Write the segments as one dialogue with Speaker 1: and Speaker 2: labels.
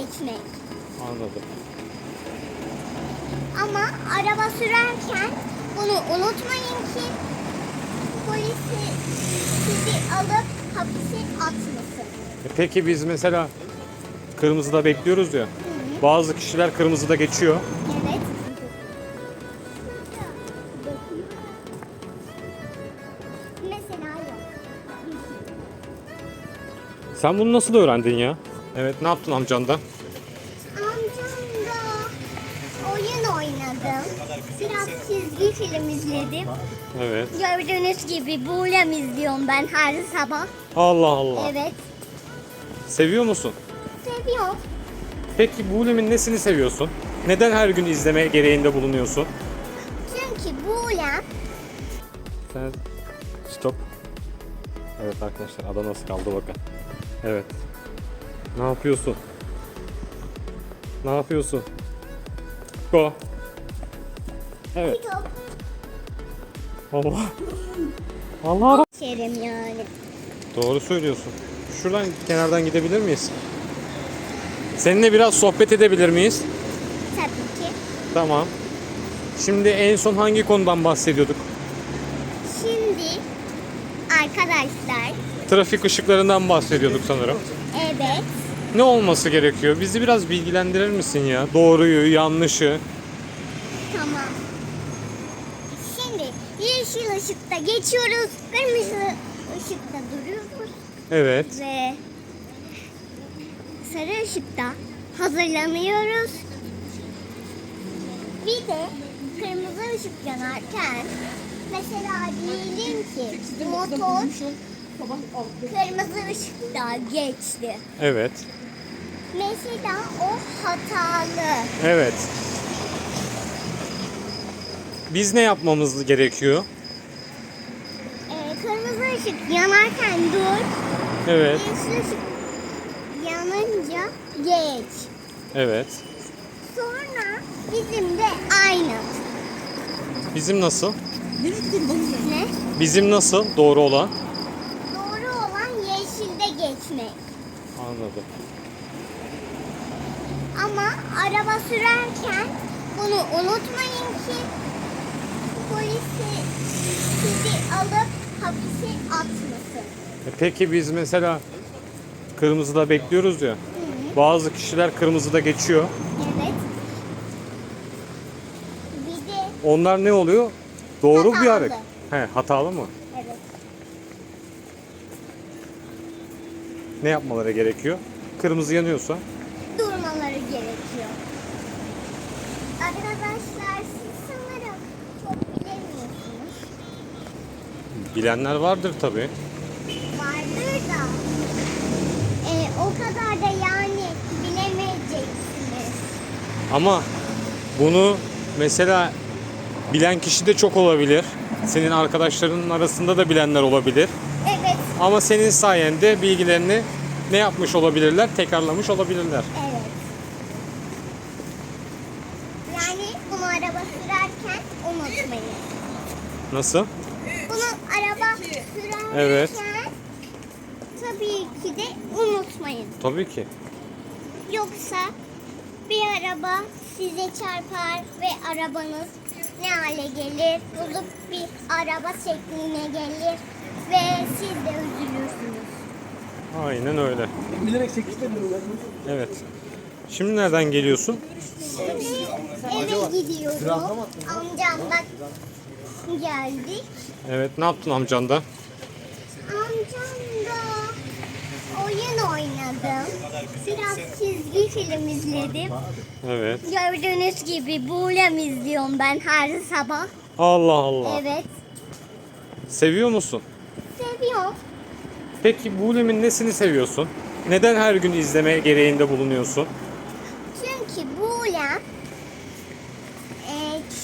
Speaker 1: geçmek.
Speaker 2: Anladım.
Speaker 1: Ama araba sürerken bunu unutmayın ki polisi sizi alıp hapise atmasın.
Speaker 2: E Peki biz mesela kırmızıda bekliyoruz ya. Bazı kişiler kırmızıda geçiyor.
Speaker 1: Evet. Mesela yok.
Speaker 2: Sen bunu nasıl öğrendin ya? Evet ne yaptın amcanda?
Speaker 1: Amcamla oyun oynadım. Biraz çizgi film izledim.
Speaker 2: Evet.
Speaker 1: Gördüğünüz gibi Bulem izliyorum ben her sabah.
Speaker 2: Allah Allah.
Speaker 1: Evet.
Speaker 2: Seviyor musun?
Speaker 1: Seviyorum.
Speaker 2: Peki Bulem'in nesini seviyorsun? Neden her gün izleme gereğinde bulunuyorsun?
Speaker 1: Çünkü Bulem
Speaker 2: Sen stop. Evet arkadaşlar ada nasıl kaldı bakın. Evet. Ne yapıyorsun? Ne yapıyorsun? Go. Evet. Allah. Allah.
Speaker 1: Şerim yani.
Speaker 2: Doğru söylüyorsun. Şuradan kenardan gidebilir miyiz? Seninle biraz sohbet edebilir miyiz?
Speaker 1: Tabii ki.
Speaker 2: Tamam. Şimdi en son hangi konudan bahsediyorduk?
Speaker 1: Şimdi arkadaşlar
Speaker 2: Trafik ışıklarından bahsediyorduk sanırım.
Speaker 1: evet
Speaker 2: Ne olması gerekiyor? Bizi biraz bilgilendirir misin ya? Doğruyu, yanlışı.
Speaker 1: tamam. Şimdi yeşil ışıkta geçiyoruz. Kırmızı ışıkta duruyoruz.
Speaker 2: Evet.
Speaker 1: Ve sarı ışıkta hazırlanıyoruz. Bir de kırmızı ışık yanarken mesela diyelim ki motor kırmızı ışıkta geçti.
Speaker 2: Evet.
Speaker 1: Mesela o hatalı.
Speaker 2: Evet. Biz ne yapmamız gerekiyor?
Speaker 1: Ee, kırmızı ışık yanarken dur,
Speaker 2: Evet.
Speaker 1: yeşil ışık yanınca geç.
Speaker 2: Evet.
Speaker 1: Sonra bizim de aynı.
Speaker 2: Bizim nasıl?
Speaker 1: Ne?
Speaker 2: Bizim nasıl? Doğru olan?
Speaker 1: Doğru olan yeşilde geçmek.
Speaker 2: Anladım.
Speaker 1: Ama araba sürerken bunu unutmayın ki polisi sizi alıp hapise atmasın.
Speaker 2: E Peki biz mesela kırmızıda bekliyoruz ya. Bazı kişiler kırmızıda geçiyor.
Speaker 1: Evet. Bir de
Speaker 2: Onlar ne oluyor? Doğru bir
Speaker 1: Hatalı.
Speaker 2: hareket. He, hatalı mı?
Speaker 1: evet.
Speaker 2: Ne yapmaları gerekiyor? Kırmızı yanıyorsa
Speaker 1: durmaları gerekiyor. Arkadaşlar siz sanırım çok bilemiyorsunuz.
Speaker 2: bilenler vardır tabii.
Speaker 1: Vardır da e, o kadar da yani bilemeyeceksiniz.
Speaker 2: Ama bunu mesela bilen kişi de çok olabilir. Senin arkadaşlarının arasında da bilenler olabilir.
Speaker 1: Evet,
Speaker 2: Ama senin sayende bilgilerini ne yapmış olabilirler? Tekrarlamış olabilirler.
Speaker 1: evet. Yani bunu araba sürerken unutmayın.
Speaker 2: Nasıl?
Speaker 1: Bunu araba sürerken
Speaker 2: Evet.
Speaker 1: tabii ki de unutmayın.
Speaker 2: Tabii ki.
Speaker 1: Yoksa bir araba size çarpar ve arabanız ne hale gelir? Bozuk bir araba şekline gelir ve siz de üzülürsünüz.
Speaker 2: Aynen öyle.
Speaker 3: Bilerek çekişte
Speaker 2: Evet. Şimdi nereden geliyorsun?
Speaker 1: Şimdi eve gidiyorum. Amcamla geldik.
Speaker 2: Evet. Ne yaptın amcanda?
Speaker 1: Amcamla oyun oynadım. Biraz çizgi film izledim.
Speaker 2: Evet.
Speaker 1: Gördüğünüz gibi Bulem izliyorum ben her sabah.
Speaker 2: Allah Allah.
Speaker 1: Evet.
Speaker 2: Seviyor musun?
Speaker 1: Seviyorum.
Speaker 2: Peki Bulem'in nesini seviyorsun? Neden her gün izleme gereğinde bulunuyorsun?
Speaker 1: Çünkü Bulem e,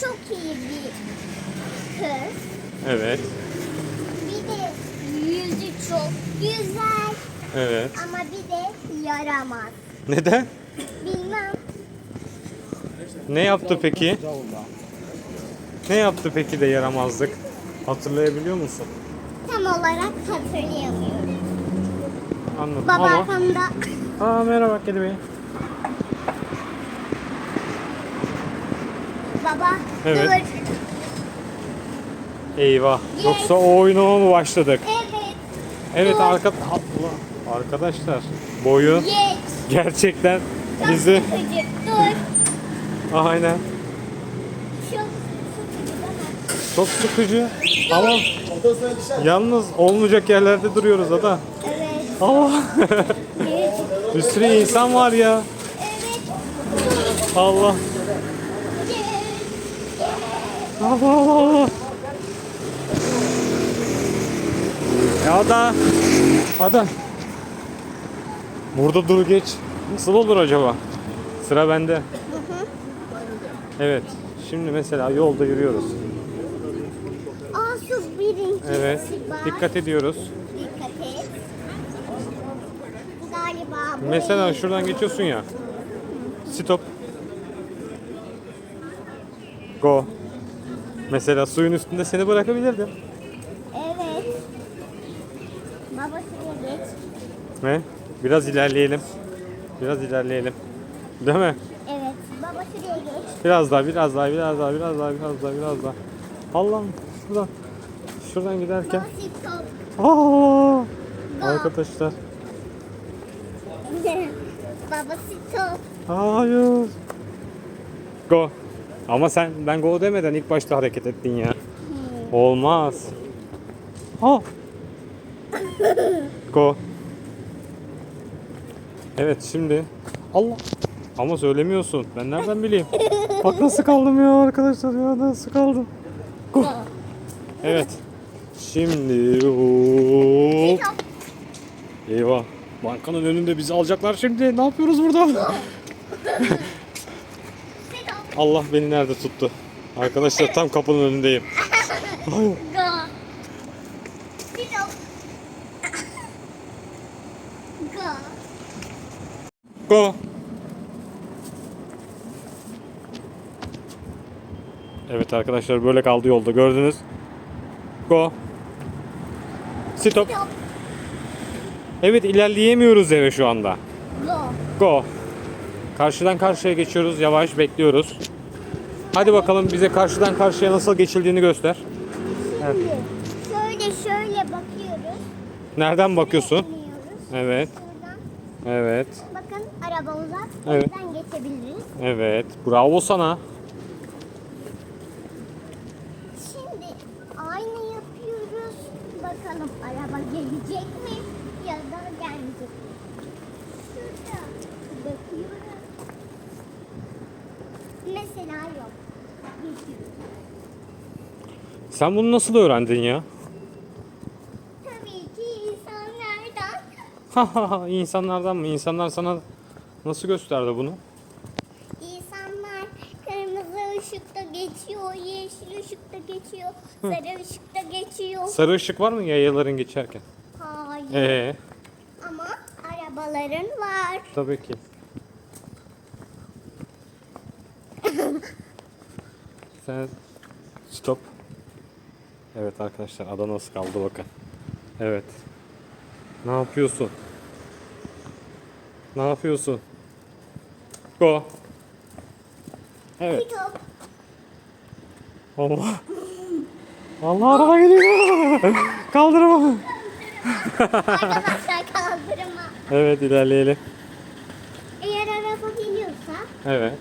Speaker 1: çok iyi bir kız.
Speaker 2: Evet.
Speaker 1: Bir de yüzü çok güzel
Speaker 2: Evet.
Speaker 1: ama bir de yaramaz.
Speaker 2: Neden?
Speaker 1: Bilmem.
Speaker 2: Ne yaptı peki? Ne yaptı peki de yaramazlık? Hatırlayabiliyor musun?
Speaker 1: Tam olarak hatırlayamıyorum.
Speaker 2: Anladım
Speaker 1: Baba
Speaker 2: ama...
Speaker 1: arkamda.
Speaker 2: Aa merhaba Kedi Bey.
Speaker 1: Baba
Speaker 2: Evet.
Speaker 1: dur.
Speaker 2: Eyvah.
Speaker 1: Yes.
Speaker 2: Yoksa o oyuna mı başladık?
Speaker 1: Evet.
Speaker 2: Evet
Speaker 1: Dur.
Speaker 2: arka... Allah. Arkadaşlar boyu
Speaker 1: Yes.
Speaker 2: gerçekten
Speaker 1: Çok
Speaker 2: bizi...
Speaker 1: Dur.
Speaker 2: Aynen.
Speaker 1: Çok sıkıcı baba.
Speaker 2: Ama yalnız olmayacak yerlerde duruyoruz ada. Allah.
Speaker 1: Evet.
Speaker 2: Bir sürü insan var ya.
Speaker 1: Evet.
Speaker 2: Allah. Allah Allah Allah. Ya ada. Ada. Burada dur geç. Nasıl olur acaba? Sıra bende. Evet. Şimdi mesela yolda yürüyoruz.
Speaker 1: Aa şu birincisi
Speaker 2: Evet. Dikkat ediyoruz.
Speaker 1: Dikkat et. Galiba bu.
Speaker 2: Mesela şuradan geçiyorsun ya. Stop. Go. Mesela suyun üstünde seni bırakabilirdim.
Speaker 1: Evet. Baba şuraya geç.
Speaker 2: Ne? Biraz ilerleyelim. Biraz ilerleyelim. Değil mi?
Speaker 1: Evet. Baba şuraya geç.
Speaker 2: Biraz daha, biraz daha, biraz daha, biraz daha, biraz daha, biraz daha. Allah'ım şuradan. Şuradan giderken.
Speaker 1: Basit top.
Speaker 2: Aa! Arkadaşlar.
Speaker 1: Baba top.
Speaker 2: Hayır. Go. Ama sen ben go demeden ilk başta hareket ettin ya. Olmaz. Ha. Go. Evet şimdi. Allah. Ama söylemiyorsun. Ben nereden bileyim? Bak nasıl kaldım ya arkadaşlar ya nasıl kaldım. Go. Evet. Şimdi hop. Eyvah. Bankanın önünde bizi alacaklar şimdi. Ne yapıyoruz burada? Allah beni nerede tuttu? Arkadaşlar tam kapının önündeyim.
Speaker 1: Go. Top. Go.
Speaker 2: Go. Evet arkadaşlar böyle kaldı yolda gördünüz. Go. Stop.
Speaker 1: Top.
Speaker 2: Evet ilerleyemiyoruz eve şu anda.
Speaker 1: Go.
Speaker 2: Go. Karşıdan karşıya geçiyoruz. Yavaş bekliyoruz. Hadi bakalım bize karşıdan karşıya nasıl geçildiğini göster. Evet.
Speaker 1: Şöyle şöyle bakıyoruz.
Speaker 2: Nereden bakıyorsun? Evet. Evet.
Speaker 1: bakın arabamıza
Speaker 2: Evet.
Speaker 1: oradan geçebiliriz.
Speaker 2: Evet. Bravo sana.
Speaker 1: Şimdi aynı yapıyoruz. Bakalım araba gelecek mi ya da gelmeyecek mi? Şurada bakıyorum. Mesela yok. Geçiyoruz.
Speaker 2: Sen bunu nasıl öğrendin ya?
Speaker 1: Tabii ki insanlardan.
Speaker 2: Hahaha insanlardan mı? İnsanlar sana nasıl gösterdi bunu?
Speaker 1: İnsanlar kırmızı ışıkta geçiyor, yeşil ışıkta geçiyor, sarı ışıkta geçiyor.
Speaker 2: Sarı ışık var mı yayaların geçerken?
Speaker 1: Hayır.
Speaker 2: Ee,
Speaker 1: Ama arabaların var.
Speaker 2: tabii ki. Sen stop. Evet arkadaşlar ada nasıl kaldı bakın. Evet. Ne yapıyorsun? Ne yapıyorsun? Go. Evet. Allah. Allah araba geliyor. Kaldırma.
Speaker 1: Arkadaşlar kaldırma.
Speaker 2: Evet ilerleyelim.
Speaker 1: Eğer araba geliyorsa
Speaker 2: Evet.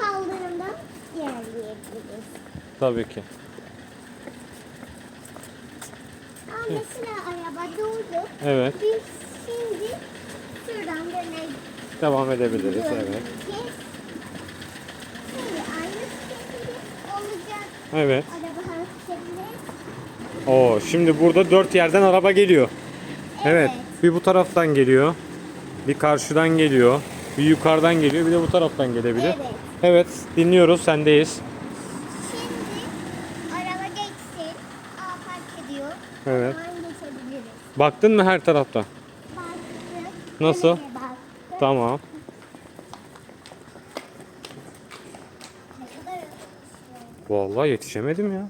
Speaker 1: kaldırımdan ilerleyebiliriz.
Speaker 2: Tabii ki.
Speaker 1: Ama mesela araba durdu.
Speaker 2: Evet.
Speaker 1: Biz şimdi şuradan dönelim.
Speaker 2: Devam edebiliriz. Evet.
Speaker 1: Şimdi aynı şekilde olacak.
Speaker 2: Evet.
Speaker 1: Araba hareket.
Speaker 2: Oo, şimdi burada dört yerden araba geliyor. Evet.
Speaker 1: Evet.
Speaker 2: Bir bu taraftan geliyor. Bir karşıdan geliyor. Bir yukarıdan geliyor. Bir de bu taraftan gelebilir.
Speaker 1: Evet.
Speaker 2: Evet. Dinliyoruz. Sendeyiz.
Speaker 1: Şimdi araba geçsin. Aa park ediyor.
Speaker 2: Evet.
Speaker 1: Geçebiliriz.
Speaker 2: Baktın mı her tarafta?
Speaker 1: Baktık.
Speaker 2: Nasıl?
Speaker 1: Baktık.
Speaker 2: Tamam.
Speaker 1: Ne kadar.
Speaker 2: Vallahi yetişemedim ya.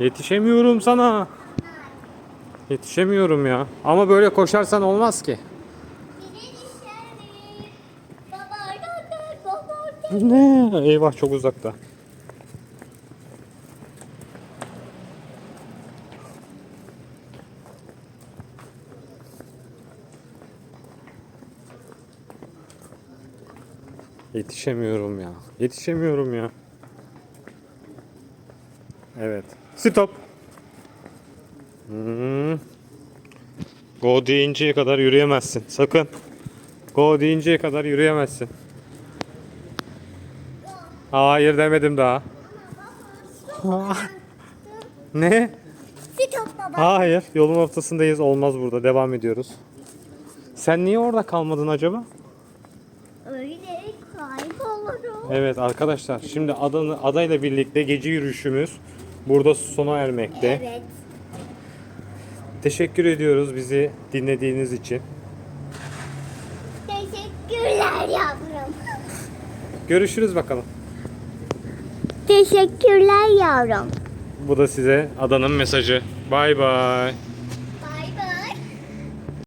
Speaker 2: Yetişemiyorum sana. Yetişemiyorum ya. Ama böyle koşarsan olmaz ki. Ne? Eyvah çok uzakta. Yetişemiyorum ya. Yetişemiyorum ya. Evet. Stop. Hmm. Go deyinceye kadar yürüyemezsin. Sakın. Go deyinceye kadar yürüyemezsin. Hayır demedim daha. ne? Hayır. Yolun ortasındayız. Olmaz burada. Devam ediyoruz. Sen niye orada kalmadın acaba?
Speaker 1: Öyle kaybolurum.
Speaker 2: Evet arkadaşlar. Şimdi adanı, adayla birlikte gece yürüyüşümüz burada sona ermekte.
Speaker 1: Evet.
Speaker 2: Teşekkür ediyoruz bizi dinlediğiniz için.
Speaker 1: Teşekkürler yavrum.
Speaker 2: Görüşürüz bakalım.
Speaker 1: Teşekkürler yavrum.
Speaker 2: Bu da size adanın mesajı. Bay bay.